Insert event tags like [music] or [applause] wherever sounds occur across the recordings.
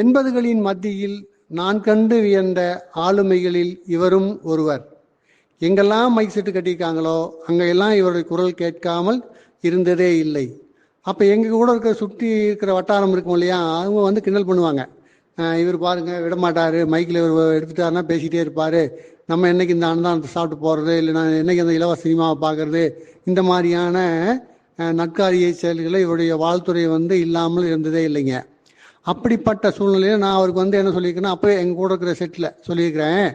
எண்பதுகளின் மத்தியில் நான் கண்டு வியந்த ஆளுமைகளில் இவரும் ஒருவர். எங்கெல்லாம் மைக் செட்டு கட்டியிருக்காங்களோ அங்கெல்லாம் இவருடைய குரல் கேட்காமல் இருந்ததே இல்லை. அப்போ எங்கள் கூட இருக்கிற சுற்றி இருக்கிற வட்டாரம் இருக்கும் இல்லையா அவங்க வந்து கிண்டல் பண்ணுவாங்க. இவர் பாருங்க விடமாட்டார் மைக்கில் இவர் எடுத்துட்டாருன்னா பேசிக்கிட்டே இருப்பார். நம்ம என்னைக்கு இந்த அன்னதானத்தை சாப்பிட்டு போகிறது இல்லைனா என்னைக்கு அந்த இலவச சினிமாவை பார்க்கறது இந்த மாதிரியான நட்காரிய செயல்களை இவருடைய வாழ்த்துறை வந்து இல்லாமல் இருந்ததே இல்லைங்க. அப்படிப்பட்ட சூழ்நிலையில் நான் அவருக்கு வந்து என்ன சொல்லியிருக்கேன்னா அப்போ எங்கள் கூட இருக்கிற செட்டில் சொல்லியிருக்கிறேன்.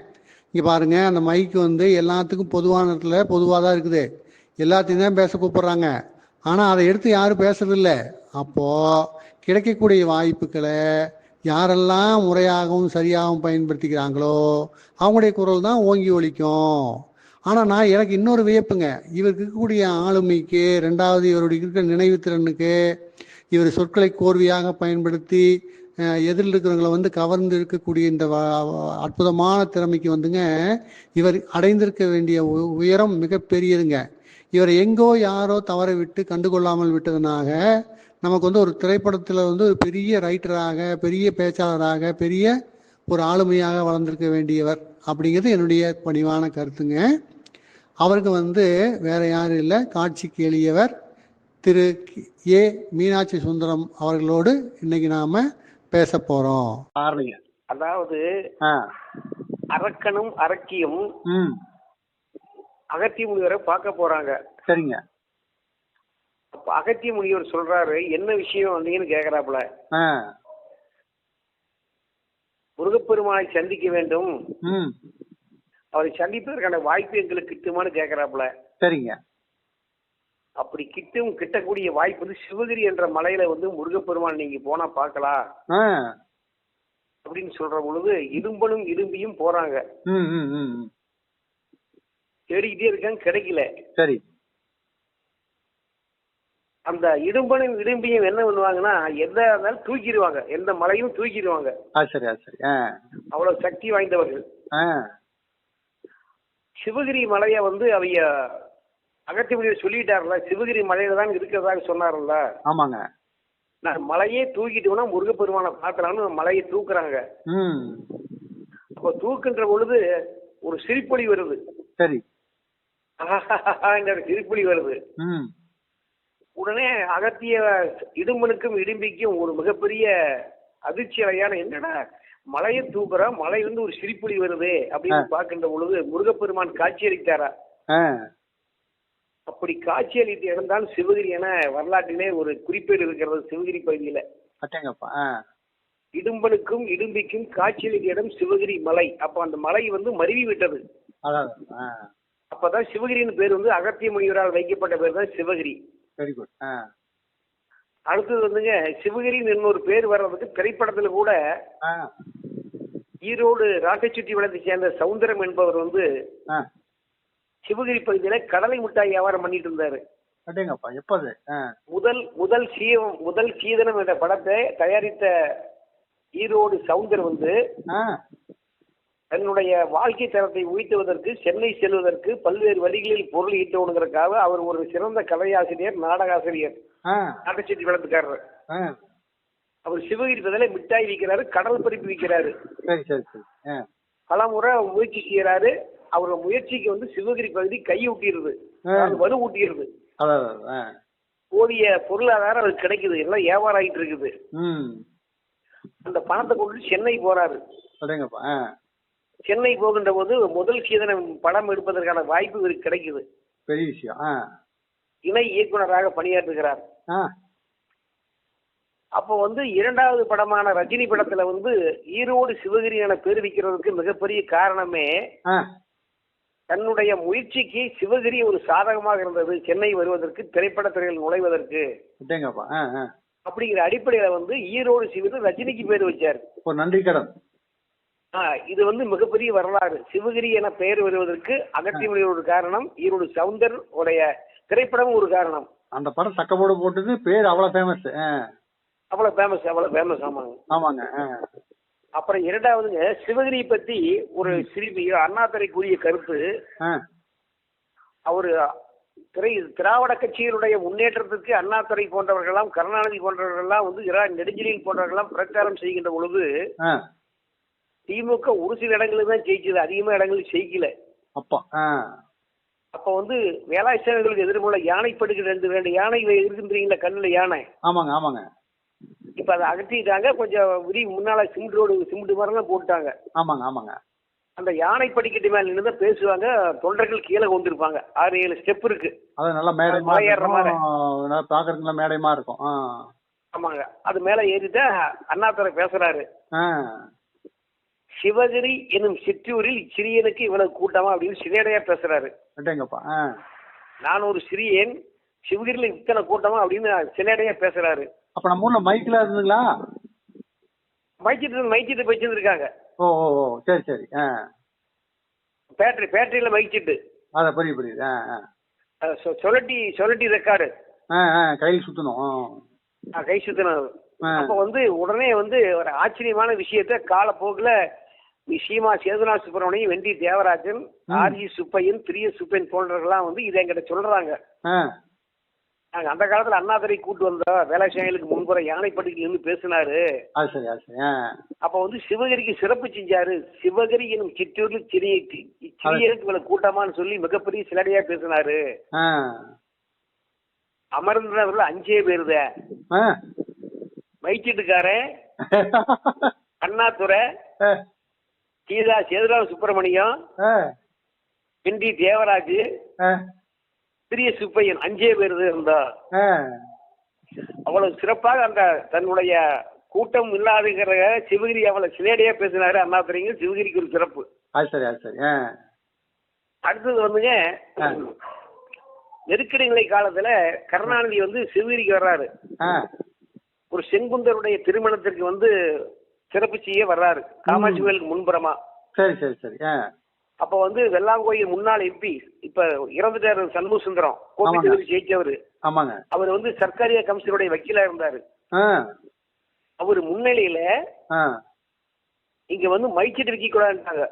இங்கே பாருங்க அந்த மைக்கு வந்து எல்லாத்துக்கும் பொதுவான இடத்துல பொதுவாக தான் இருக்குது. எல்லாத்தையும் தான் பேச கூப்பிட்றாங்க. ஆனால் அதை எடுத்து யாரும் பேசுறதில்ல அப்போது கிடைக்கக்கூடிய வாய்ப்புகளை யாரெல்லாம் முறையாகவும் சரியாகவும் பயன்படுத்திக்கிறாங்களோ அவங்களுடைய குரல் தான் ஓங்கி ஒலிக்கும் ஆனால் நான் எனக்கு இன்னொரு வியப்புங்க. இவருக்கு இருக்கக்கூடிய ஆளுமைக்கு ரெண்டாவது இவருடைய இருக்கிற நினைவு திறனுக்கு இவர் சொற்களை கோர்வையாக பயன்படுத்தி எதிரில் இருக்கிறவங்களை வந்து கவர்ந்து இருக்கக்கூடிய இந்த அற்புதமான திறமைக்கு வந்துங்க இவர் அடைந்திருக்க வேண்டிய உ- உயரம் மிகப்பெரியதுங்க. இவரை எங்கோ யாரோ தவற விட்டு கண்டுகொள்ளாமல் விட்டதுனாக நமக்கு வந்து ஒரு திரைப்படத்தில் வந்து ஒரு பெரிய ரைட்டராக பெரிய பேச்சாளராக பெரிய ஒரு ஆளுமையாக வளர்ந்திருக்க வேண்டியவர் அப்படிங்கிறது என்னுடைய பணிவான கருத்துங்க. அவருக்கு வந்து வேற யாரும் இல்லை காட்சிக்கு எளியவர் திரு ஏ. மீனாட்சி சுந்தரம் அவர்களோடு இன்னைக்கு நாம பேச போறோம். அதாவது ஆ. அரக்கனும் அரக்கியும் ம். அகத்திய முனிவரை பார்க்க போறாங்க. சரிங்க. அப்ப அகத்திய முனிவர் சொல்றாரு என்ன விஷயம் வந்தீங்கன்னு கேக்குறாப்புல. ஆ. முருகப்பெருமானை சந்திக்க வேண்டும். ம். அவரை சந்திப்பதற்கான வாய்ப்பு எங்களுக்கு கிட்டுமான்னு கேக்குறாப்புல. சரிங்க. அப்படி கிட்டும் கிட்டக்கூடிய வாய்ப்பு வந்து சிவகிரி என்ற மலையில வந்து முருகப்பெருமான் நீங்க போனா பார்க்கலாம். ஆ. அப்படின்னு சொல்ற பொழுது இடும்பனும் இடும்பியும் போறாங்க. தேடிக்கிட்டே இருக்காங்க கிடைக்கல. சரி. அந்த இடும்பனும் இடும்பியும் என்ன பண்ணுவாங்கன்னா எந்த இருந்தாலும் தூக்கிடுவாங்க. எந்த மலையும் தூக்கிடுவாங்க. ஆ சரி ஆ சரி ஆ. அவ்வளவு சக்தி வாய்ந்தவர்கள். சிவகிரி மலையை வந்து அவைய அகத்தியமுடியை சொல்லிட்டார்ல சிவகிரி மலையில தான் இருக்கிறதாக சொன்னார்ல. ஆமாங்க. நான் மலையே தூக்கிட்டோம்னா முருகப்பெருமானை பார்க்கலாம்னு மலையை தூக்குறாங்க. அப்போ தூக்குன்ற பொழுது ஒரு சிரிப்பொலி வருது. சரி. சிரிப்பொலி வருது. உடனே அகத்திய இடும்பனுக்கும் இடும்பிக்கும் ஒரு மிகப்பெரிய அதிர்ச்சி அலையான என்னடா மலையை தூக்குறா மலை வந்து ஒரு சிரிப்பொலி வருது அப்படின்னு பார்க்கின்ற பொழுது முருகப்பெருமான் காட்சியளித்தாரா ஆ. அப்படி காட்சியளித்த இடம்தான் சிவகிரி என வரலாற்றிலே ஒரு குறிப்பேடு இருக்கிறது சிவகிரி பகுதியில. இடும்பனுக்கும் இடும்பிக்கும் காட்சியளித்த இடம் சிவகிரி மலை. அப்ப அந்த மலை வந்து மருவி விட்டது. அப்பதான் சிவகிரியின் பேர் வந்து அகத்திய முனிவரால் வைக்கப்பட்ட பேர் தான் சிவகிரி. வெரி குட் அடுத்தது வந்துங்க சிவகிரின்னு இன்னொரு பேர் வர்றதுக்கு திரைப்படத்துல கூட ஈரோடு ராட்டைச்சுட்டி வளத்தை சேர்ந்த சவுந்தரம் என்பவர் வந்து சிவகிரி பகுதியில கடலை மிட்டாய் வியாபாரம் பண்ணிட்டு இருந்தாரு. அட்டேங்கப்பா எப்போது? முதல் முதல் சீவம் முதல் சீதனம் என்ற படத்தை தயாரித்த ஈரோடு சவுந்தர் வந்து தன்னுடைய வாழ்க்கை தரத்தை உயர்த்துவதற்கு சென்னை செல்வதற்கு பல்வேறு வழிகளில் பொருள் ஈட்டணுங்கிறதுக்காக அவர் ஒரு சிறந்த கலையாசிரியர் நாடகாசிரியர் ஆ. நாட்டச்செட்டி வளர்த்துக்காரர் அவர் சிவகிரி பதில மிட்டாய் விற்கிறாரு கடல் பருப்பு விற்கிறாரு. ஆ. பலமுறை முயற்சி செய்யறாரு அவர் முயற்சிக்கு வந்து சிவகிரி பகுதி கை ஊட்டிடுது. வலு ஊட்டிடுது. போதிய பொருளாதாரம் அவருக்கு கிடைக்குது. எல்லாம் வியாபாரம் ஆகிட்டு இருக்குது அந்த பணத்தை கொண்டு சென்னை போறாரு. சென்னை போகின்ற போது முதல் சீதனம் படம் எடுப்பதற்கான வாய்ப்பு இவருக்கு கிடைக்குது. பெரிய விஷயம் இணை இயக்குனராக பணியாற்றுகிறார். அப்போ வந்து இரண்டாவது படமான ரஜினி படத்துல வந்து ஈரோடு சிவகிரி என பேர் வைக்கிறதுக்கு மிகப்பெரிய காரணமே தன்னுடைய முயற்சிக்கு சிவகிரி ஒரு சாதகமாக இருந்தது. சென்னை வருவதற்கு திரைப்படத்துறையில் நுழைவதற்கு. அட்டேங்கப்பா ஆ ஆ. அப்படிங்கிற அடிப்படையில வந்து ஈரோடு சிவகிரி ரஜினிக்கு பேர் வச்சார். நன்றி கடன். இது வந்து மிகப்பெரிய வரலாறு. சிவகிரி என பெயர் வருவதற்கு அகத்தியமொழி ஒரு காரணம் ஈரோடு சவுந்தர் உடைய திரைப்படமும் ஒரு காரணம். அந்த படம் சக்கப்போடு போட்டது பேர் அவ்வளோ ஃபேமஸ் அவ்வளவு ஃபேமஸ் அவ்வளவு ஃபேமஸ் ஆமாங்க. ஆமாங்க அப்புறம் இரண்டாவதுங்க சிவகிரியை பத்தி ஒரு சிறிது அண்ணாத்துறைக்குரிய கருத்து. ஆ. அவரு திரை திராவிட கட்சிகளுடைய முன்னேற்றத்திற்கு அண்ணாதுரை போன்றவர்களெல்லாம் கருணாநிதி போன்றவர்கள்லாம் வந்து இரா நெடுஞ்செழியன் போன்றவர்கள்லாம் பிரச்சாரம் செய்கின்ற பொழுது திமுக ஒரு சில இடங்களில் தான் ஜெயிச்சது அதிகமா இடங்களில் ஜெயிக்கல. அப்பா. அப்ப வந்து வேலாய் சேவைகளுக்கு எதிர்ப்புள்ள யானைப்படுக்கு ரெண்டு ரெண்டு யானை இருக்குன்றீங்களா கண்ணுல யானை? ஆமாங்க ஆமாங்க. இப்ப அதை அகற்றிட்டாங்க. கொஞ்சம் விரி முன்னால சிமெண்ட் ரோடு சிமெண்ட் மாதிரிலாம் போட்டாங்க ஆமாங்க ஆமாங்க. அந்த யானை படிக்கட்டு மேல நின்று தான் பேசுவாங்க. தொண்டர்கள் கீழே கொண்டிருப்பாங்க. ஆறு ஏழு ஸ்டெப் இருக்கு. அது நல்லா மேடைமா மலை ஏறுற மாதிரி. இருக்கும். நல்லா பாக்குறதுக்கு நல்லா மேடைமா இருக்கும். ஆமாங்க. அது மேல ஏறிட்டா அண்ணாதுரை பேசுறாரு. சிவகிரி எனும் சிற்றூரில் சிறியனுக்கு இவ்வளவு கூட்டமா அப்படின்னு சிறையடையா பேசுறாரு. நான் ஒரு சிறியன் சிவகிரியில இத்தனை கூட்டமா அப்படின்னு சிலையடையா பேசுறாரு. அப்ப நம்ம ஊர்ல மைக்ல இருந்துங்களா? மைச்சிட்டு மைச்சிட்டு வச்சிருக்காங்க ஓ ஓ ஓ சரி சரி ஆ. பேட்டரி பேட்டரியில மைச்சிட்டு அதான் புரியுது புரியுது ஆ சொலட்டி சொலட்டி ரெக்கார்டு. ஆ ஆ கையில் சுத்தணும். கை சுத்தினது ஆ. அப்ப வந்து உடனே வந்து ஒரு ஆச்சரியமான விஷயத்த காலப்போக்குல சீமா சேதுனா சுப்பிரமணியம் வெண்டி தேவராஜன் ஆர்ஜி சுப்பையன் பிரிய சுப்பையன் போன்றவர்கள்லாம் வந்து இதை என்கிட்ட சொல்றாங்க. ஆ நாங்க அந்த காலத்துல அண்ணாதுரை கூட்டு வந்தோம் வேளாட்சியங்களுக்கு முன்புற யானைப்பட்டிக்கு நின்று பேசினாரு. அது சரி அது சரி ஆ. அப்ப வந்து சிவகிரிக்கு சிறப்பு செஞ்சாரு. சிவகிரி எனும் சிற்றூரில் சிறிய சிறியருக்கு இவ்வளவு கூட்டமான்னு சொல்லி மிகப்பெரிய சிலடையா பேசினாரு. ஆ. அமர்ந்தவர்கள் அஞ்சே பேருத. ஆ. மைச்சிட்டுக்காரன் [laughs] அண்ணாதுரை ஆ. சீதா சேதுராம சுப்பிரமணியம் ஆ. என் டி தேவராஜ் ஆ. சிறிய சுப்பையன் அஞ்சே பேர் இருந்தா. அவ்வளவு சிறப்பாக அந்த தன்னுடைய கூட்டம் இல்லாதுங்கிற சிவகிரி அவ்வளவு சிலேடையா பேசினாரு அண்ணாதுரைங்க. சிவகிரிக்கு ஒரு சிறப்பு. சரி சரி. அடுத்தது வந்துங்க. நெருக்கடி நிலை காலத்துல கருணாநிதி வந்து சிவகிரிக்கு வர்றாரு. ஒரு செங்குந்தருடைய திருமணத்திற்கு வந்து சிறப்பு செய்ய வர்றாரு. காமாட்சி கோயிலுக்கு முன்புறமா. சரி சரி சரி. அப்ப வந்து வெள்ளாங்கோயில் முன்னாள் எம்பி இப்ப இறந்துட்டாரு சண்முக சுந்தரம். கோபி. தொகுதி ஜெயிச்சவரு. ஆமாங்க. அவர் வந்து சர்க்காரிய கமிஷனுடைய வக்கீலா இருந்தாரு. அவர் முன்னிலையில இங்க வந்து மைச்சிட்டு வைக்க கூடாதுட்டாங்க.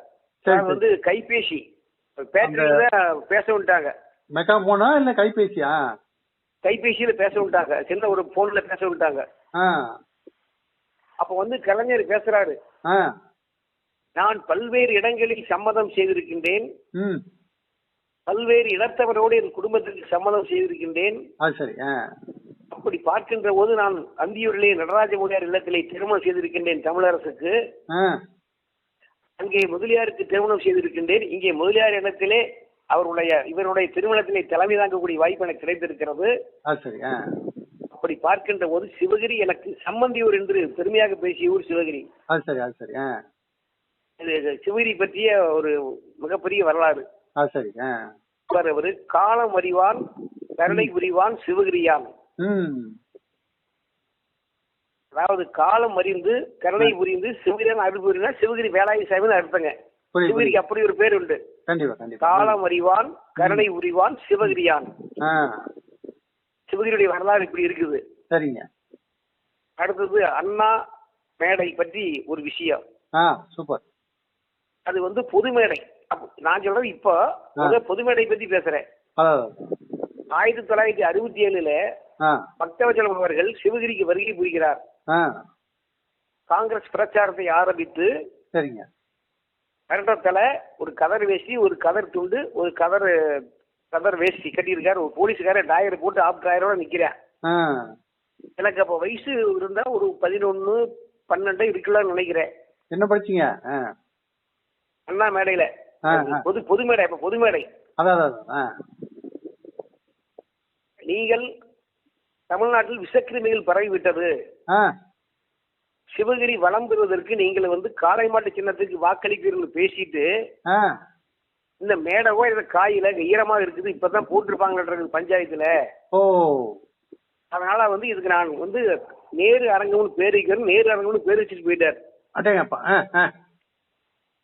வந்து கைபேசி. பேட்டரியில பேச விட்டாங்க. மெக்கா போனா இல்ல கைபேசியா? கைபேசியில பேச விட்டாங்க. சின்ன ஒரு போன்ல பேச விட்டாங்க. அப்ப வந்து கலைஞர் பேசுறாரு. நான் பல்வேறு இடங்களில் சம்மதம் செய்திருக்கின்றேன். பல்வேறு இனத்தவரோடு என் குடும்பத்திற்கு சம்மதம் செய்திருக்கின்றேன். அப்படி பார்க்கின்ற போது நான் அந்தியூரிலே நடராஜ முதலியார் இல்லத்திலே திருமணம் செய்திருக்கின்றேன் தமிழரசுக்கு. அங்கே முதலியாருக்கு திருமணம் செய்திருக்கின்றேன். இங்கே முதலியார் இடத்திலே அவருடைய இவருடைய திருமணத்திலே தலைமை தாங்கக்கூடிய வாய்ப்பு எனக்கு கிடைத்திருக்கிறது. அப்படி பார்க்கின்ற போது சிவகிரி எனக்கு சம்பந்தியூர் என்று பெருமையாக பேசிய ஊர் சிவகிரி அது சரி அது சரி ஆ இது சிவகிரி பற்றிய ஒரு மிகப்பெரிய வரலாறு. சரி ஆ. அவர் காலம் அறிவான் கருணை புரிவான் சிவகிரியான். அதாவது காலம் அறிந்து கருணை புரிந்து சிவகிரியான் அருள் புரினா சிவகிரி வேலாயி சாமின்னு அர்த்தங்க. சிவகிரிக்கு அப்படி ஒரு பேர் உண்டு. காலம் அறிவான் கருணை புரிவான் சிவகிரியான். சிவகிரியுடைய வரலாறு இப்படி இருக்குது. சரிங்க. அடுத்தது அண்ணா மேடை பற்றி ஒரு விஷயம். சூப்பர். அது வந்து பொது மேடை நான் சொல்றது இப்போ பொது மேடை பத்தி பேசுறேன். ஆயிரத்தி தொள்ளாயிரத்தி அறுபத்தி ஏழுல பக்தவச்சலம் அவர்கள் சிவகிரிக்கு வருகை புரிகிறார். காங்கிரஸ் பிரச்சாரத்தை ஆரம்பித்து சரிங்க. கரண்டத்துல ஒரு கதர் வேஷ்டி ஒரு கதர் துண்டு ஒரு கதர் கதர் வேஷ்டி கட்டியிருக்காரு. ஒரு போலீஸ்காரர் டாயர் போட்டு ஆப்டாயரோட நிக்கிறேன். ஆ. எனக்கு அப்ப வயசு இருந்தா ஒரு பதினொன்னு பன்னெண்டு இருக்கலாம்னு நினைக்கிறேன். என்ன படிச்சீங்க? அண்ணா மேடையில. பொது பொது மேடை அப்ப பொது மேடை. அதான் நீங்கள் தமிழ்நாட்டில் விஷக்கிருமிகள் பரவிவிட்டது. சிவகிரி வளம் பெறுவதற்கு நீங்கள் வந்து காளை மாட்டு சின்னத்துக்கு வாக்களிக்கிறீர்கள் பேசிட்டு இந்த மேடவோ இந்த காயில ஈரமா இருக்குது இப்பதான் போட்டிருப்பாங்கன்றது பஞ்சாயத்துல. ஓ. அதனால வந்து இதுக்கு நான் வந்து நேரு அரங்கம்னு பேர் வைக்கிறேன். நேரு அரங்கம்னு பேர் வச்சுட்டு போயிட்டார்.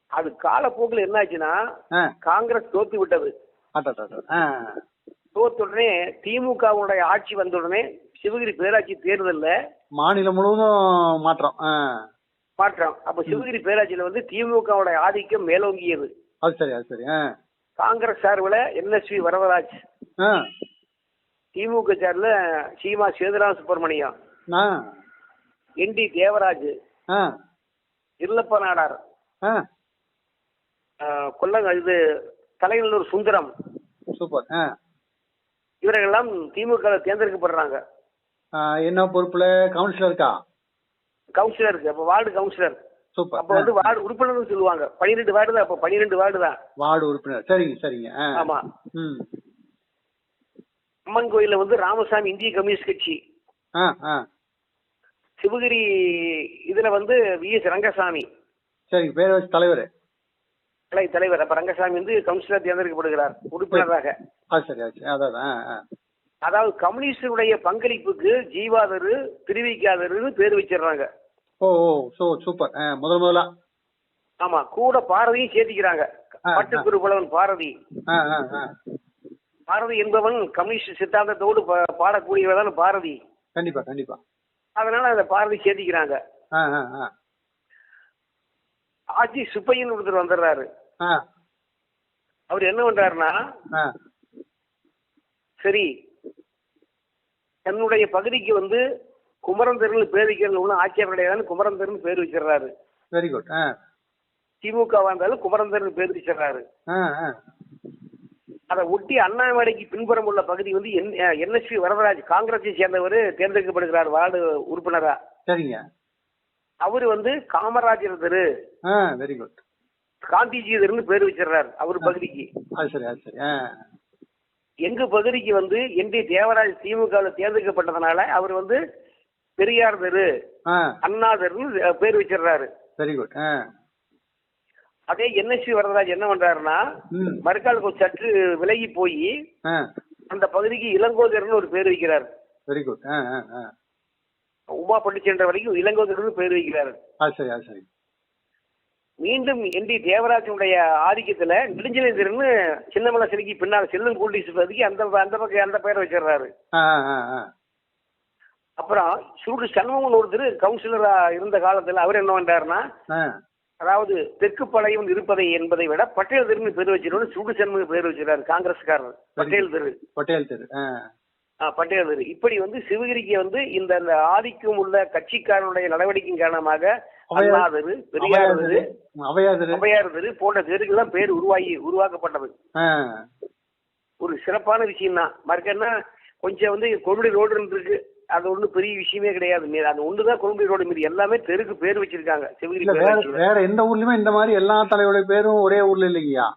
அது காலப்போக்கில் என்னாச்சுன்னா காங்கிரஸ் தோத்து விட்டது. தோத்த உடனே திமுகவுடைய ஆட்சி வந்த உடனே சிவகிரி பேராட்சி தேர்தல்ல மாநிலம் முழுவதும் மாற்றம். மாற்றம். அப்ப சிவகிரி பேராட்சியில வந்து திமுகவுடைய ஆதிக்கம் மேலோங்கியது. அது சரி அது சரி. காங்கிரஸ் சார்பில் என்எஸ்வி வரதராஜ். ஆ. திமுக சார்பில் Seema Sethurama Subramaniam. N D Devaraj. ஆ. இருளப்ப நாடார். கொல்லங்க இது தலைநல்லூர் சுந்தரம். சூப்பர் இவர்களெல்லாம் திமுக தேர்ந்தெடுக்கப்படுறாங்க. என்ன பொறுப்புல? கவுன்சிலருக்கா கவுன்சிலருக்கு அப்போ வார்டு கவுன்சிலர் சூப்பர் அப்போ வந்து வார்டு உறுப்பினர்னு சொல்லுவாங்க. பன்னிரெண்டு வார்டு தான் அப்போ பன்னிரெண்டு வார்டு தான். வார்டு உறுப்பினர் சரிங்க சரிங்க ஆமா. அம்மன் கோயில்ல வந்து ராமசாமி இந்திய கம்யூனிஸ்ட் கட்சி. சிவகிரி இதுல வந்து வி எஸ் ரங்கசாமி. சரிங்க பேரரசு தலைவர். கலை தலைவர். அப்ப ரங்கசாமி வந்து கவுன்சிலர் தேர்ந்தெடுக்கப்படுகிறார் உறுப்பினராக. சரி அதான் அதாவது கம்யூனிஸ்டுடைய பங்களிப்புக்கு ஜீவாதரு திருவிக்காதருன்னு பேர் வச்சிடுறாங்க. Oh oh so super. முதல் முதலா. ஆமா கூட பாரதியும் சேர்த்திக்கிறாங்க. பட்டுக்குரு புலவன் பாரதி. பாரதி என்பவன் கம்யூனிஸ்ட் சித்தாந்தத்தோடு பா- பாடக்கூடியவதான் பாரதி. கண்டிப்பா கண்டிப்பா. அதனால அந்த பாரதி சேர்த்திக்கிறாங்க. ஆ ஆ ஆ. ஆட்சி சுப்பையன் ஒருத்தர் வந்துடுறாரு. அவர் என்ன பண்றாருன்னா சரி தன்னுடைய பகுதிக்கு வந்து குமரன் தெருன்னு பேர் வைக்கிறது ஆட்சேபம் கிடையாதுன்னு குமரன் தெருன்னு பேர் வச்சிடுறாரு. வெரி குட் திமுக வந்தாலும் குமரன் தெருன்னு பேர் வச்சிடுறாரு. அதை ஒட்டி அண்ணாமலைக்கு பின்புறம் உள்ள பகுதி வந்து என்எஸ்பி வரதராஜ் காங்கிரஸை சேர்ந்தவர் தேர்ந்தெடுக்கப்படுகிறார் வார்டு உறுப்பினரா. சரிங்க. அவர் வந்து காமராஜர் தெரு. வெரி குட் காந்திஜி தெருன்னு பேர் வச்சிடுறாரு அவர் பகுதிக்கு. அது சரி அது சரி எங்க பகுதிக்கு வந்து என் டி தேவராஜ் திமுகவில் தேர்ந்தெடுக்கப்பட்டதுனால அவர் வந்து பெரியார் தெரு ஆ. அண்ணா தெருன்னு அஹ், பேர் வச்சிடுறாரு. வெரி குட் அதே என்எஸ்பி வரதராஜ் என்ன பண்றாருன்னா ம். மறுக்காலுக்கு ஒரு சற்று விலகி போய் அந்த பகுதிக்கு இளங்கோதர்னு ஒரு பேர் வைக்கிறார். வெரி குட் உமா பட்டுச்சென்ற வரைக்கும் இளங்கோதர்னு பேர் வைக்கிறார். சரி சரி. மீண்டும் என் டி தேவராஜனுடைய ஆதிக்கத்துல நெடுஞ்சலேந்திரன்னு சின்னமலை சிலைக்கு பின்னால் செல்லும் கூண்டிஸ் பகுதிக்கு அந்த அந்த பக்கம் அந்த பேரை வச்சிடுறாரு. அப்புறம் சூடு சண்முகன் ஒருத்தர் கவுன்சிலரா இருந்த காலத்துல அவர் என்ன பண்றாருன்னா அதாவது தெற்கு பழையம் இருப்பதை என்பதை விட பட்டேல் தெருன்னு பேர் வச்சிருவோம் சூடு சண்முக பேர் வச்சிருக்காரு காங்கிரஸ்காரர். பட்டேல் தெரு. பட்டேல் தெரு தெரு இப்படி வந்து சிவகிரிக்கு வந்து இந்த ஆதிக்கம் உள்ள கட்சிக்காரனுடைய நடவடிக்கையின் காரணமாக அவையார் அண்ணா தெரு பெரியார் தெரு அவையார் தெரு அவையார் தெரு போன்ற தெருக்கெல்லாம் பேர் உருவாகி உருவாக்கப்பட்டது. ஒரு சிறப்பான விஷயம் தான் மறுக்கன்னா கொஞ்சம் வந்து கொழும்படி ரோடு இருக்கு அது ஒன்றும் பெரிய விஷயமே கிடையாது. மீது அது ஒன்று தான் கொழும்படி ரோடு மீது. எல்லாமே தெருக்கு பேர் வச்சிருக்காங்க. சிவகிரி வேற எந்த ஊர்லயுமே இந்த மாதிரி எல்லா தலைவருடைய பேரும் ஒரே ஊர்ல இல்லைங்கய்யா.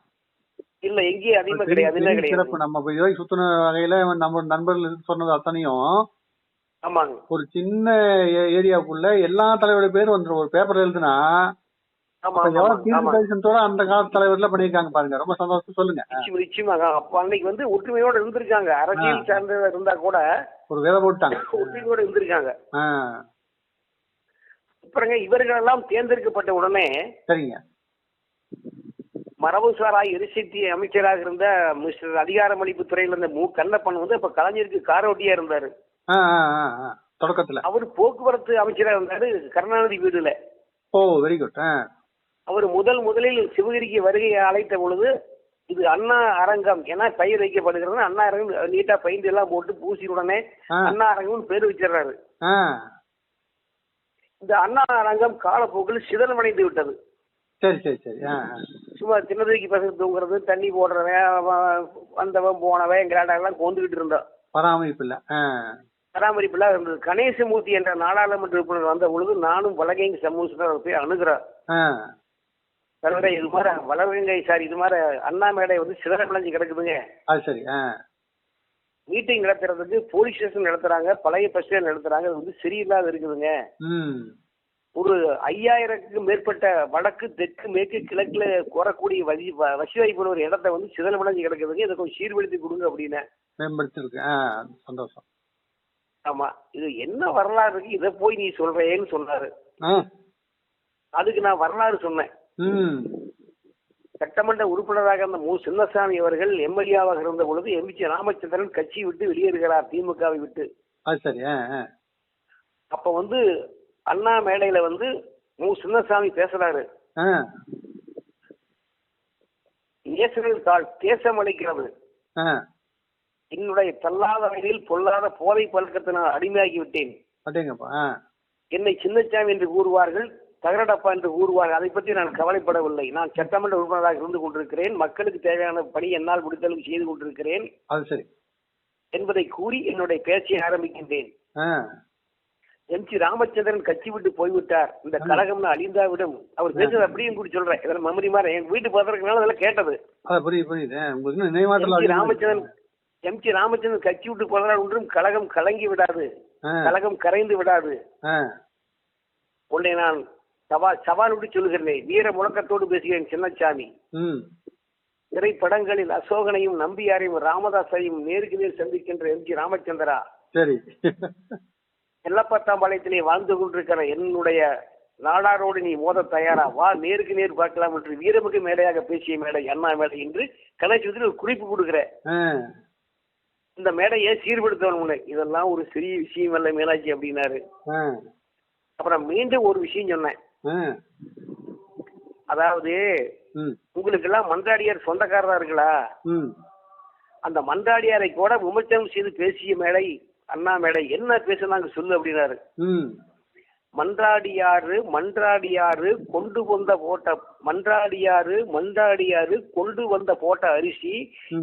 இல்ல எங்கேயும் அதிகமா கிடையாது பெரிய கிடையாது. நம்ம இதுவரை சுத்தின வகையில நம்ம நண்பர்கள் சொன்னது அத்தனையும் ஆமாங்க. ஒரு சின்ன ஏரியாவுக்குள்ள எல்லா தலைவருடைய பேரும் வந்துரும். ஒரு பேப்பர் எழுதுனா அந்த காலத்து தலைவர்ல பண்ணிருக்காங்க பாருங்க. ரொம்ப சந்தோஷம் சொல்லுங்க. நிச்சயம் நிச்சயமாக அப்ப அன்னைக்கு வந்து ஒற்றுமையோட இருந்திருக்காங்க. அரசியல் சார்ந்த இருந்தா கூட ஒரு விதை போட்டாங்க ஒற்றுமையோட இருந்திருக்காங்க. அப்புறங்க இவர்களெல்லாம் தேர்ந்தெடுக்கப்பட்ட உடனே சரிங்க. மரபுசாரா எரிசக்தி அமைச்சராக இருந்த மிஸ்டர் அதிகாரமளிப்பு துறையில இருந்த மு. கண்ணப்பன் வந்து அப்ப கலைஞருக்கு காரோட்டியா இருந்தாரு. தொடக்கத்துல. அவர் போக்குவரத்து அமைச்சரா இருந்தாரு கருணாநிதி வீடுல. ஓ வெரி குட் அவர் முதல் முதலில் சிவகிரிக்கு வருகையை அழைத்த பொழுது இது அண்ணா அரங்கம் என பெயர் வைக்கப்படுகிறது அண்ணா அரங்கம் நீட்டா பெயிண்ட் எல்லாம் போட்டு பூசி உடனே. அண்ணா அரங்கம்னு பேர் வச்சிடுறாரு. இந்த அண்ணா அரங்கம் காலப்போக்கில் சிதலமடைந்து விட்டது. சரி சரி சரி. ஆ ஆ. சும்மா சின்னதுக்கு பசங்க தூங்குறது தண்ணி போடுறவன் அவன் வந்தவன் போனவன் கிராண்டெல்லாம் கொண்டுகிட்டு இருந்தோம் பராமரிப்பு இல்ல. ஆ. பராமரிப்புலாம் இருந்தது. கணேசமூர்த்தி என்ற நாடாளுமன்ற உறுப்பினர் வந்த பொழுது நானும் வலகைங்க சமூகத்தினர் போய் அணுகிறேன். ஆ. தலைவரே இது மாதிரி வளர்கங்கை சார் இது மாதிரி அண்ணா மேடை வந்து சிதறமடைஞ்சு கிடக்குதுங்க. அது சரி ஆ. மீட்டிங் நடத்துறதுக்கு போலீஸ் ஸ்டேஷன் நடத்துறாங்க பழைய பஸ் ஸ்டாண்ட் நடத்துறாங்க அது வந்து சரியில்லாத இருக்குதுங்க. ம். ஒரு ஐயாயிரத்துக்கும் மேற்பட்ட வடக்கு தெற்கு மேற்கு கிழக்குல கோரக்கூடிய வசி வ- வசி வாய்ப்புள்ள ஒரு இடத்த வந்து சிதலமடைஞ்சு கிடக்குதுங்க இதை கொஞ்சம் சீர்படுத்தி கொடுங்க அப்படின்னு. மேம்படுத்திருக்கு. சந்தோஷம். ஆமா. இது என்ன வரலாறு இருக்கு? இதை போய் நீ சொல்றேன்னு சொன்னாரு. அதுக்கு நான் வரலாறு சொன்னேன். சட்டமன்ற உறுப்பினராக இருந்த மு. சின்னசாமி அவர்கள் எம்எல்ஏவாக இருந்த பொழுது எம்ஜி ராமச்சந்திரன் கட்சி விட்டு வெளியேறுகிறார் திமுகவை விட்டு. அப்ப வந்து அண்ணா மேடையில வந்து மு. சின்னசாமி பேசுறாரு. நேஷனல் தாள் தேசம் அளிக்கிறது என்னுடைய தள்ளாத வயதில் பொல்லாத போதை பழக்கத்தினால் அடிமையாகி விட்டேன். என்னை சின்னச்சாமி என்று கூறுவார்கள் தகரடப்பா என்று கூறுவார்கள் அதை பற்றி நான் கவலைப்படவில்லை. நான் சட்டமன்ற உறுப்பினராக இருந்து கொண்டிருக்கிறேன். மக்களுக்கு தேவையான பணி என்னால் முடித்தளவு செய்து கொண்டிருக்கிறேன். என்பதை கூறி என்னுடைய பேச்சை ஆரம்பிக்கின்றேன். எம் சி ராமச்சந்திரன் கட்சி விட்டு போய்விட்டார். இந்த கழகம்னு அழிந்தாவிடும். அவர் பேசுறது அப்படியும் கூட சொல்றேன். இதெல்லாம் மெமரி மாதிரி என் வீட்டு பார்த்துருக்கனால அதெல்லாம் கேட்டது. புரியுது புரியுது. உங்களுக்கு நினைவாற்றல் ராமச்சந்திரன். எம் சி ராமச்சந்திரன் கட்சி விட்டு போனதால் ஒன்றும் கழகம் கலங்கி விடாது. கழகம் கரைந்து விடாது. உன்னை நான் சவால் சவால் விட்டு சொல்கிறேன் வீர முழக்கத்தோடு பேசுகிறேன் சின்னச்சாமி. ம். திரைப்படங்களில் அசோகனையும் நம்பியாரையும் ராமதாஸையும் நேருக்கு நேர் சந்திக்கின்ற எம் ஜி ராமச்சந்திரா. சரி. எல்லப்பத்தாம்பாளையத்திலே வாழ்ந்து கொண்டிருக்கிற என்னுடைய நாடாரோடு நீ மோத தயாரா? வா நேருக்கு நேர் பார்க்கலாம் என்று வீரமுக மேடையாக பேசிய மேடை அண்ணா மேடை என்று கணேசத்தில் ஒரு குறிப்பு கொடுக்கிற இந்த மேடையை சீர்படுத்தணும் உன்னை? இதெல்லாம் ஒரு சிறிய விஷயம் அல்ல மேலாச்சி அப்படின்னாரு. அப்புறம் மீண்டும் ஒரு விஷயம் சொன்னேன். அதாவது உங்களுக்கு எல்லாம் மன்றாடியார் சொந்தக்காரரா இருங்களா ம். அந்த மன்றாடியாரை கூட விமர்சனம் செய்து பேசிய மேடை அண்ணா மேடை என்ன பேசுனாங்க சொல்லு அப்படின்னாரு. மன்றாடியாறு மன்றாடியாறு கொண்டு வந்த போட்ட மன்றாடியாறு மன்றாடியாறு கொண்டு வந்த போட்ட அரிசி.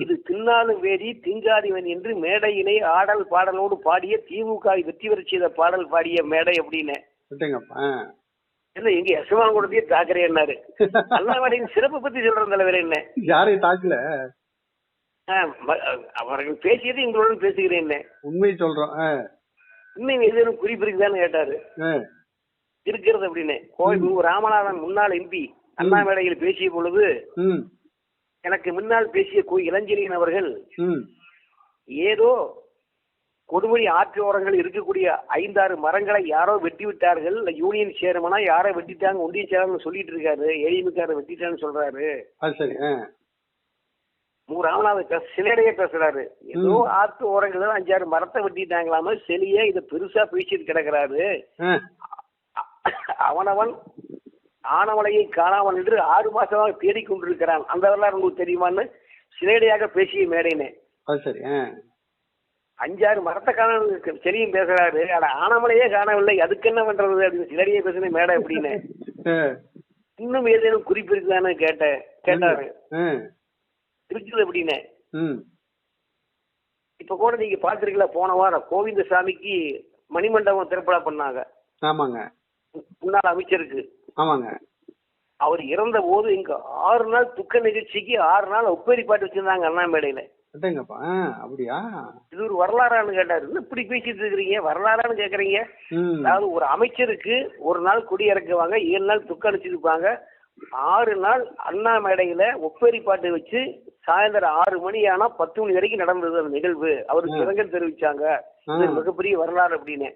இது தின்னாலும் வேதி திங்காதிவன் என்று மேடையிலே ஆடல் பாடலோடு பாடிய திமுக வெற்றி பெற செய்த பாடல் பாடிய மேடை அப்படின்னு. என்ன எங்க யசமான் கூடத்தையே தாக்கறேன்னாரு. [laughs] அண்ணாமலையின் சிறப்பு பத்தி சொல்ற தலைவர் என்ன? யாரையும் தாக்கல? அவர்கள் பேசியது எங்களுடன் பேசுகிறேன். உண்மையை சொல்றோம் இன்னும் ஏதேனும் குறிப்பு இருக்குதான்னு கேட்டாரு. இருக்கிறது அப்படின்னு. கோவில் ராமநாதன் முன்னாள் எம்பி அண்ணா மேடையில் பேசிய பொழுது எனக்கு முன்னால் பேசிய கு இளஞ்செழியன் அவர்கள் ஏதோ கொடுமுடி ஆற்று ஓரங்கள் இருக்கக்கூடிய ஐந்தாறு மரங்களை யாரோ வெட்டி விட்டார்கள் யூனியன் சேர்மனா யாரோ வெட்டிட்டாங்க ஒன்றிய சேர்மன் சொல்லிட்டு இருக்காரு ஏடிஎம்கார வெட்டிட்டான்னு சொல்றாரு. மு ராமநாதன் சிலையிலேயே பேசுறாரு. ஏதோ ஆற்று ஓரங்கள் அஞ்சாறு மரத்தை வெட்டிட்டாங்களாம செலியே இதை பெருசா பேசிட்டு கிடக்குறாரு. அவனவன் ஆனவளையை காணாமல் என்று ஆறு மாசமாக தேடிக் கொண்டிருக்கிறான். அந்த வரலாறு உங்களுக்கு தெரியுமான்னு? சிலேடையாக பேசிய மேடைனே சரி அஞ்சாறு மரத்தை காண செலியும் பேசுறாரு. ஆனா ஆனமலையே காணவில்லை. அதுக்கு என்ன பண்றது அப்படின்னு சிலடியே பேசுன மேடை அப்படின்னு இன்னும் ஏதேனும் குறிப்பு இருக்குதான்னு கேட்டேன் கேட்டாரு. அப்படின்னு ம். இப்ப கூட நீங்க பாத்துருக்கீங்களா போன வாரம் கோவிந்தசாமிக்கு மணிமண்டபம் திறப்படா பண்ணாங்க. ஆமாங்க. முன்னாள் அமைச்சருக்கு. ஆமாங்க. அவர் இறந்த போது இங்க ஆறு நாள் துக்க நிகழ்ச்சிக்கு ஆறு நாள் ஒப்பேரி பாட்டு வச்சிருந்தாங்க அண்ணா மேடையில. விட்டுங்கப்பா ஆ அப்படியா? இது ஒரு வரலாறான்னு கேட்டாரு. இப்படி பேசிட்டு இருக்கிறீங்க? வரலாறான்னு கேக்குறீங்க? அதாவது ஒரு அமைச்சருக்கு ஒரு நாள் குடி இறக்குவாங்க ஏழு நாள் துக்க அடிச்சிருப்பாங்க. ஆறு நாள் அண்ணா மேடையில ஒப்பேரி பாட்டு வச்சு சாயந்தரம் ஆறு மணி ஆனா பத்து மணி வரைக்கும் நடந்தது அந்த நிகழ்வு. அவருக்கு இரங்கல் தெரிவிச்சாங்க. இது மிகப்பெரிய வரலாறு அப்படின்னு.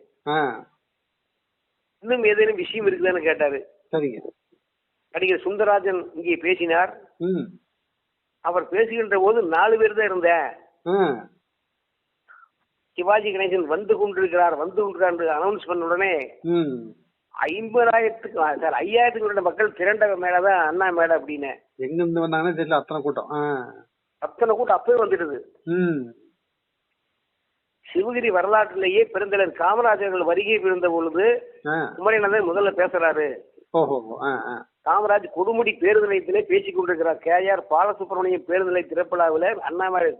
இன்னும் ஏதேனும் விஷயம் இருக்குதான்னு கேட்டாரு. சரிங்க. நடிகர் சுந்தரராஜன் இங்கே பேசினார். அவர் பேசுகின்ற போது நாலு பேர் தான் இருந்தேன். சிவாஜி கணேசன் வந்து கொண்டிருக்கிறார் வந்து கொண்டிருக்கிறார் அனௌன்ஸ் பண்ண உடனே ஐம்பதாயிரத்துக்கு சார் ஐயாயிரத்துக்கு மேற்பட்ட மக்கள் திரண்ட மேலதான் அண்ணா மேடை அப்படின்னு. எங்க இருந்து வந்தாங்கன்னு தெரியல அத்தனை கூட்டம். அத்தனை கூட்டம் அப்பவே வந்துடுது. சிவகிரி வரலாற்றிலேயே பெருந்தலைவர் காமராஜர்கள் வருகை இருந்த பொழுது குமரேநந்தன் முதல்ல பேசுறாரு. காமராஜ் கொடுமுடி பேருந்து நிலையத்திலே பேசிக் கொண்டிருக்கிறார். கே. ஆர். பாலசுப்ரமணியம் பேருந்து நிலைய திறப்பலாவில் அண்ணாமலை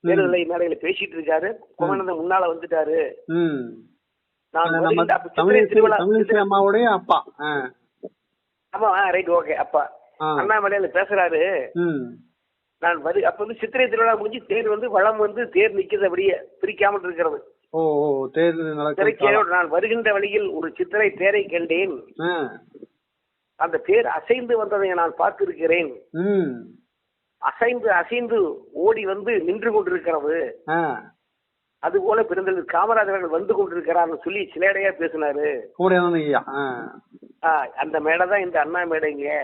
பேருந்து நிலைய மேடையில பேசிட்டு இருக்காரு. குமரேநந்தன் முன்னால வந்துட்டாரு. தமிழிசை அம்மாவுடைய அப்பா ஆமா ரைட் ஓகே அப்பா. அண்ணாமலையில பேசுறாரு. நான் வரு அப்ப வந்து சித்திரை திருவிழா முடிஞ்சு தேர் வந்து வளம் வந்து தேர் நிக்கிறது அப்படியே பிரிக்காமல் இருக்கிறது. ஓ நான் வருகின்ற வழியில் ஒரு சித்திரை தேரை கண்டேன். அந்த தேர் அசைந்து வந்ததை நான் பார்த்திருக்கிறேன். அசைந்து அசைந்து ஓடி வந்து நின்று கொண்டிருக்கிறது. அதுபோல பெருந்தலைவர் காமராஜர்கள் வந்து கொண்டிருக்கிறார்னு சொல்லி சிலேடையா பேசினாரு. அந்த மேடை தான் இந்த அண்ணா மேடைங்க.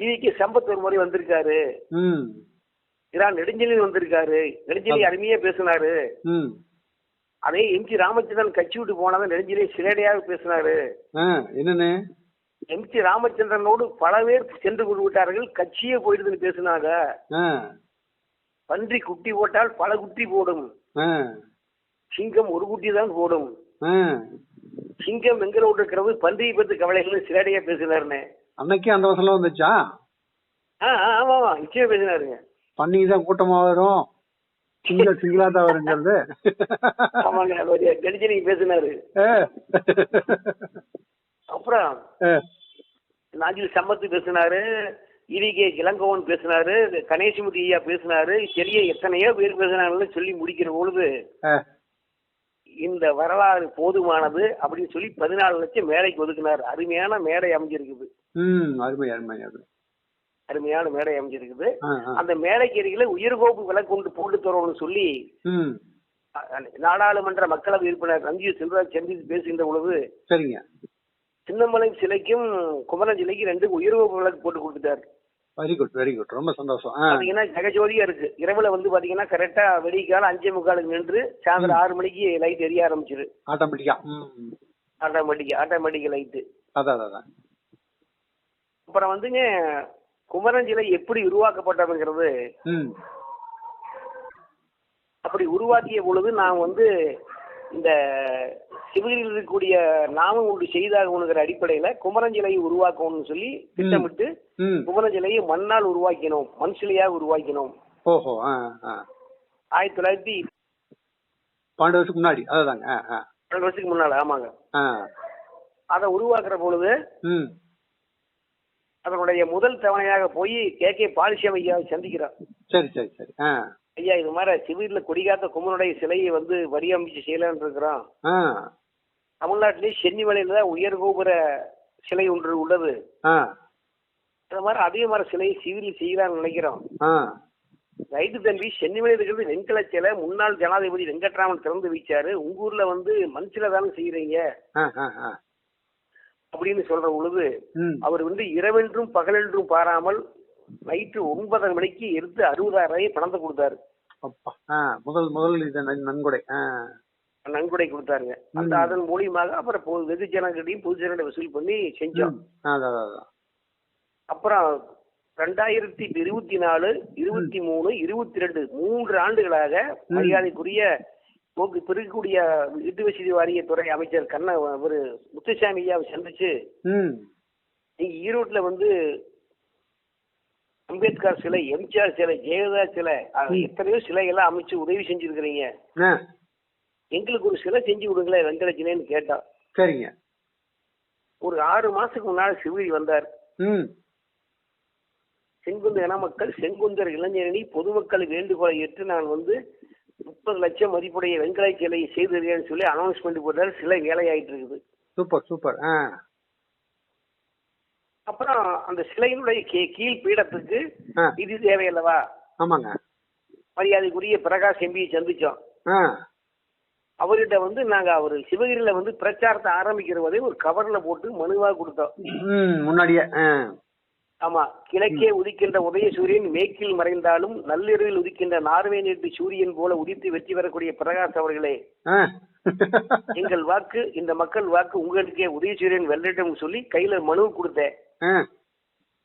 டிவிக்கு சம்பத் ஒரு முறை வந்திருக்காரு இரா நெடுஞ்செலி வந்திருக்காரு. நெடுஞ்செலி அருமையா பேசினாரு. அதே எம் ஜி ராமச்சந்திரன் கட்சி விட்டு போனாதான் நெடுஞ்செலி சிலேடையாக பேசினாரு. ஆ என்னண்ணே எம் ராமச்சந்திரனோடு பல பேர் சென்று கொண்டு விட்டார்கள். கட்சியே போயிடுதுன்னு பேசுனாங்க. பன்றி குட்டி போட்டால் பல குட்டி போடும். சிங்கம் ஒரு குட்டி தான் போடும். சிங்கம் எங்க ரோடு இருக்கிறது? பன்றியை பத்தி கவலைகள் சிலடையா பேசினாருன்னு அன்னைக்கு அந்த வசனம் வந்துச்சா? ஆமா ஆமா நிச்சயம் பேசினாருங்க. பன்னிக்கு தான் கூட்டமா வரும். சிங்கிள் சிங்கிளா தான் வருங்கிறது. ஆமாங்க அவர் கடிச்சனி பேசினாரு. அப்புறம். நாஞ்சில் சம்பத்து பேசினாரு. இடிகே இளங்கோவன் பேசினாரு கணேசமுதி ஐயா பேசினாரு பெரிய எத்தனையோ பேர் பேசினாங்கன்னு சொல்லி முடிக்கிற பொழுது. இந்த வரலாறு போதுமானது அப்படின்னு சொல்லி பதினாலு லட்சம் மேடைக்கு ஒதுக்குனார். அருமையான மேடை அமைஞ்சிருக்குது. அருமை அருமை அருமை. அருமையான மேடை அமைஞ்சிருக்குது. அந்த மேடைக்கு அருகில உயர்கோப்பு விலக்கொண்டு போட்டு தரோம்னு சொல்லி நாடாளுமன்ற மக்களவை உறுப்பினர் ரஞ்சித் செல்வராஜ் சந்தித்து பேசுகின்ற பொழுது சரிங்க. சின்னமலை சிலைக்கும் குமரன் சிலைக்கும் ரெண்டு உயர்கோப்பு விளக்கு போட்டு கொடுத்துட்டார். வெரி குட் வெரி குட் ரொம்ப சந்தோஷம். பாத்தீங்கன்னா ஜெகஜோதியா இருக்கு. இரவுல வந்து பாத்தீங்கன்னா கரெக்டா வெடிக்கால அஞ்சே முக்காலுக்கு நின்று சாயந்தரம் ஆறு மணிக்கு லைட் எரிய ஆரம்பிச்சிரு. ஆட்டோமேட்டிக்கா ம். ஆட்டோமேட்டிக் ஆட்டோமேட்டிக் லைட்டு அதான் அதான், அப்புறம் வந்துங்க குமரன் சிலை எப்படி உருவாக்கப்பட்டதுங்கிறது. அப்படி உருவாக்கிய பொழுது நான் வந்து இந்த சிவகிரியில் இருக்கக்கூடிய நாமம் ஒன்று செய்தாகணுங்கிற அடிப்படையில குமரன் சிலையை உருவாக்கணும்னு சொல்லி திட்டமிட்டு ம். குமரன் சிலையை மண்ணால் உருவாக்கினோம் மண் சிலையாக உருவாக்கினோம். ஓஹோ ஆயிரத்தி தொள்ளாயிரத்தி பன்னெண்டு வருஷத்துக்கு முன்னாடி அதுதாங்க பன்னெண்டு வருஷத்துக்கு முன்னால ஆமாங்க. அதை உருவாக்குற பொழுது அதனுடைய முதல் தவணையாக போய் கே கே பாலிசியம் ஐயாவை சந்திக்கிறார். சரி சரி சரி ஆ. ஐயா இது மாதிரி சிவீர்ல கொடிகாத்த குமரனுடைய சிலையை வந்து வடிவமைச்சு செய்யலாம்னு இருக்கிறோம் ஆ. தமிழ்நாட்டிலே சென்னிமலையில தான் உயர் கோபுர சிலை ஒன்று உள்ளது. அது மாதிரி அதே மாதிரி சிலையை சிவிலில் செய்யலாம்னு நினைக்கிறோம். ரைட்டு தம்பி சென்னிமலையில் இருக்கிறது வெண்கல சிலை முன்னாள் ஜனாதிபதி வெங்கட்ராமன் திறந்து வைச்சாரு. உங்க ஊர்ல வந்து மண் சிலை தானே செய்யறீங்க? அப்படின்னு சொல்ற பொழுது அவர் வந்து இரவென்றும் பகலென்றும் பாராமல் நைட்டு ஒன்பதரை மணிக்கு எடுத்து அறுபதாயிரம் ரூபாய் பணத்தை கொடுத்தாரு. அப்பா. முதல் முதல் இது நன்- நன்கொடை. நன்கொடை கொடுத்தாருங்க. அந்த. அதன் மூலியமாக அப்புறம் பொது- வெகுஜனங்களையும் பொதுஜனங்களை வசூல் பண்ணி செஞ்சோம். அப்புறம் ரெண்டாயிரத்தி இருபத்தி நாலு இருபத்தி மூணு இருபத்தி ரெண்டு மூன்று ஆண்டுகளாக மரியாதைக்குரிய போக்கு இப்ப இருக்கக்கூடிய வீட்டு வசதி வாரிய துறை அமைச்சர் கண்ண ஒரு முத்துசாமி ஐயாவை சந்திச்சு நீங்க ஈரோட்ல வந்து அம்பேத்கர் சிலை எம்ஜிஆர் சிலை ஜெயலலிதா சிலை எத்தனையோ சிலைகள்லாம் அமைச்சு உதவி செஞ்சிருக்கிறீங்க. எங்களுக்கு ஒரு சிலை செஞ்சு கொடுங்களேன் வெங்கட சிலைன்னு கேட்டோம் சரிங்க. ஒரு ஆறு மாசத்துக்கு முன்னாடி சிவகிரி வந்தார். செங்குந்த இன மக்கள் செங்குந்தர் இளைஞரணி பொதுமக்கள் வேண்டுகோளை ஏற்று நான் வந்து முப்பது லட்சம் மதிப்புடைய வெங்கல சிலையை செய்திருக்கேன்னு சொல்லி அனௌன்ஸ்மெண்ட் போட்டார். சிலை வேலையாயிட்டு இருக்குது. Super super. அப்புறம் அந்த சிலையினுடைய கீழ் பீடத்துக்கு இது தேவையல்லவா? ஆமாங்க. மரியாதைக்குரிய பிரகாஷ் எம்பியை சந்திச்சோம். அவர்கிட்ட வந்து நாங்க அவர் சிவகிரியில வந்து பிரச்சாரத்தை ஆரம்பிக்கிற ஒரு கவர்ல போட்டு மனுவா கொடுத்தோம். முன்னாடியே ஆமா கிழக்கே உதிக்கின்ற உதயசூரியன் மேற்கில் மறைந்தாலும் நள்ளிரவில் உதிக்கின்ற நார்வே நீட்டு சூரியன் போல உதித்து வெற்றி பெறக்கூடிய பிரகாஷ் அவர்களே எங்கள் வாக்கு இந்த மக்கள் வாக்கு உங்களுக்கே உதயசூரியன் வெள்ளட்டும் சொல்லி கையில மனு கொடுத்தேன். ஆ.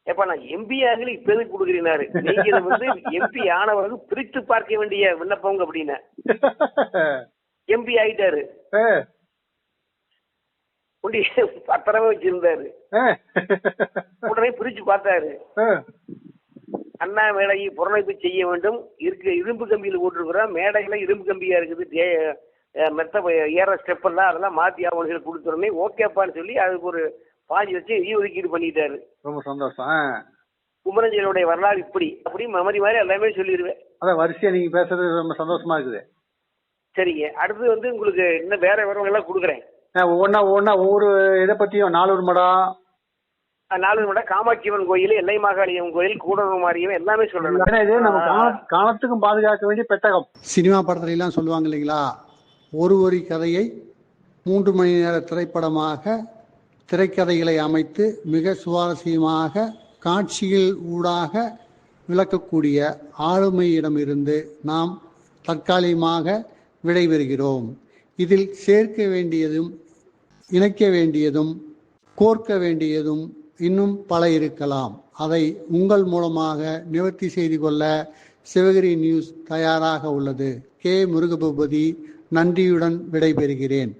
எப்ப நான் எம்பி ஆகல இப்ப எதுக்கு கொடுக்குறீனாரு? நீங்க வந்து எம்பி ஆனவர்கள் பிரித்து பார்க்க வேண்டிய விண்ணப்பங்க அப்படின்னு. எம்பி ஆயிட்டாரு. பத்திரமா வச்சிருந்தாரு. உடனே பிரிச்சு பார்த்தாரு. அண்ணா மேடையை புறணைப்பு செய்ய வேண்டும். இருக்கு இரும்பு கம்பியில் போட்டிருக்கிறோம். மேடையில இரும்பு கம்பியா இருக்குது. மெத்த ஏற ஸ்டெப் எல்லாம் அதெல்லாம் மாத்தி அவங்களுக்கு கொடுத்துருமே ஓகேப்பான்னு சொல்லி அதுக்கு ஒரு பாதி வச்சு ஈ ஒதுக்கீடு பண்ணிட்டாரு ரொம்ப சந்தோஷம் குமரஞ்சனுடைய வரலாறு இப்படி. அப்படி மெமரி மாதிரி எல்லாமே சொல்லிடுவேன் அதான் வரிசையா நீங்க பேசுறது ரொம்ப சந்தோஷமா இருக்குது. சரிங்க. அடுத்து வந்து உங்களுக்கு இன்னும் வேற விவரங்கள் எல்லாம் கொடுக்குறேன். ஒவ்வொன்னா ஒவ்வொன்னா ஒவ்வொரு இதை பத்தியும் நாலூர் மடம் நாலு மட காமாட்சியம்மன் கோயில் எல்லை மாகாளியம்மன் கோயில் கூடலூர் மாரியம் எல்லாமே இது நம்ம கால- காலத்துக்கும் பாதுகாக்க வேண்டிய பெட்டகம். சினிமா படத்துல எல்லாம் சொல்லுவாங்க இல்லைங்களா? ஒரு வரி கதையை மூன்று மணி நேர திரைப்படமாக திரைக்கதைகளை அமைத்து மிக சுவாரஸ்யமாக காட்சியில் ஊடாக விளக்கக்கூடிய ஆளுமையிடமிருந்து நாம் தற்காலிகமாக விடைபெறுகிறோம். இதில் சேர்க்க வேண்டியதும் இணைக்க வேண்டியதும் கோர்க்க வேண்டியதும் இன்னும் பல இருக்கலாம். அதை உங்கள் மூலமாக நிவர்த்தி செய்து கொள்ள சிவகிரி நியூஸ் தயாராக உள்ளது. கே. முருகபூபதி நன்றியுடன் விடைபெறுகிறேன்.